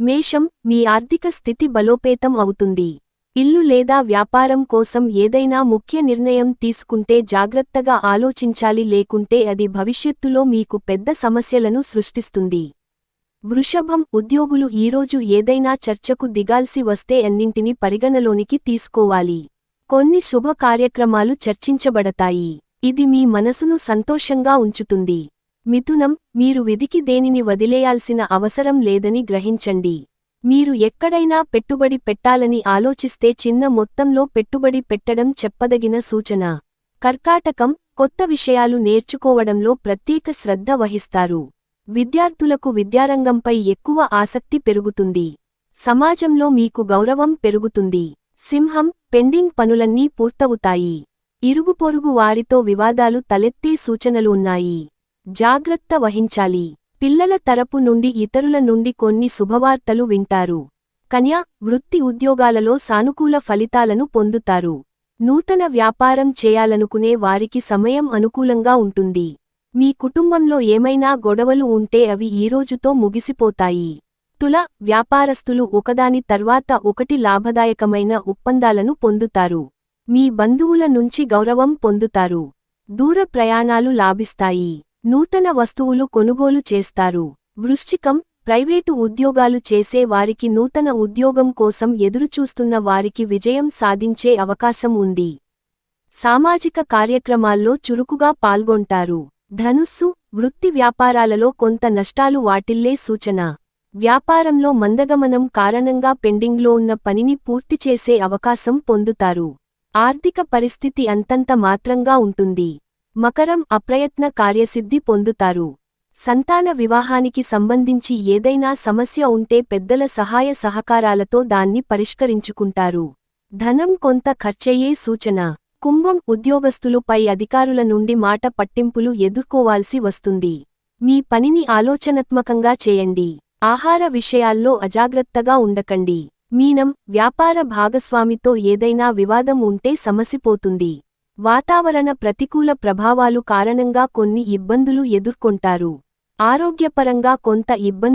మేషం మీ ఆర్థిక స్థితి బలోపేతం అవుతుంది. ఇల్లు లేదా వ్యాపారం కోసం ఏదైనా ముఖ్య నిర్ణయం తీసుకుంటే జాగ్రత్తగా ఆలోచించాలి లేకుంటే అది భవిష్యత్తులో మీకు పెద్ద సమస్యలను సృష్టిస్తుంది. వృషభం ఉద్యోగులు ఈరోజు ఏదైనా చర్చకు దిగాల్సి వస్తే అన్నింటిని పరిగణలోనికి తీసుకోవాలి. కొన్ని శుభ కార్యక్రమాలు చర్చించబడతాయి. ఇది మీ మనసును సంతోషంగా ఉంచుతుంది. మిథునం మీరు వెదికి దేనిని వదిలేయాల్సిన అవసరం లేదని గ్రహించండి. మీరు ఎక్కడైనా పెట్టుబడి పెట్టాలని ఆలోచిస్తే చిన్న మొత్తంలో పెట్టుబడి పెట్టడం చెప్పదగిన సూచన. కర్కాటకం కొత్త విషయాలు నేర్చుకోవడంలో ప్రత్యేక శ్రద్ధ వహిస్తారు. విద్యార్థులకు విద్యారంగంపై ఎక్కువ ఆసక్తి పెరుగుతుంది. సమాజంలో మీకు గౌరవం పెరుగుతుంది. సింహం పెండింగ్ పనులన్నీ పూర్తవుతాయి. ఇరుగుపొరుగు వారితో వివాదాలు తలెత్తే సూచనలు ఉన్నాయి. జాగ్రత్త వహించాలి. పిల్లల తరపు నుండి ఇతరుల నుండి కొన్ని శుభవార్తలు వింటారు. కన్యా వృత్తి ఉద్యోగాలలో సానుకూల ఫలితాలను పొందుతారు. నూతన వ్యాపారం చేయాలనుకునే వారికి సమయం అనుకూలంగా ఉంటుంది. మీ కుటుంబంలో ఏమైనా గొడవలు ఉంటే అవి ఈరోజుతో ముగిసిపోతాయి. తుల వ్యాపారస్తులు ఒకదాని తర్వాత ఒకటి లాభదాయకమైన ఒప్పందాలను పొందుతారు. మీ బంధువుల నుంచి గౌరవం పొందుతారు. దూర ప్రయాణాలు లాభిస్తాయి. నూతన వస్తువులు కొనుగోలు చేస్తారు. వృశ్చికం ప్రైవేటు ఉద్యోగాలు చేసే వారికి నూతన ఉద్యోగం కోసం ఎదురుచూస్తున్న వారికి విజయం సాధించే అవకాశం ఉంది. సామాజిక కార్యక్రమాల్లో చురుకుగా పాల్గొంటారు. ధనుస్సు వృత్తి వ్యాపారాలలో కొంత నష్టాలు వాటిల్లే సూచన. వ్యాపారంలో మందగమనం కారణంగా పెండింగ్లో ఉన్న పనిని పూర్తి చేసే అవకాశం పొందుతారు. ఆర్థిక పరిస్థితి అంతంత మాత్రంగా ఉంటుంది. మకరం అప్రయత్న కార్యసిద్ధి పొందుతారు. సంతాన వివాహానికి సంబంధించి ఏదైనా సమస్య ఉంటే పెద్దల సహాయ సహకారాలతో దాన్ని పరిష్కరించుకుంటారు. ధనం కొంత ఖర్చయ్యే సూచన. కుంభం ఉద్యోగస్తులు పై అధికారుల నుండి మాట పట్టింపులు ఎదుర్కోవాల్సి వస్తుంది. మీ పనిని ఆలోచనాత్మకంగా చేయండి. ఆహార విషయాల్లో అజాగ్రత్తగా ఉండకండి. మీనం వ్యాపార భాగస్వామితో ఏదైనా వివాదం ఉంటే సమసిపోతుంది. వాతావరణ ప్రతికూల ప్రభావాలు కారణంగా కొన్ని ఇబ్బందులు ఎదుర్కొంటారు. ఆరోగ్యపరంగా కొంత ఇబ్బంది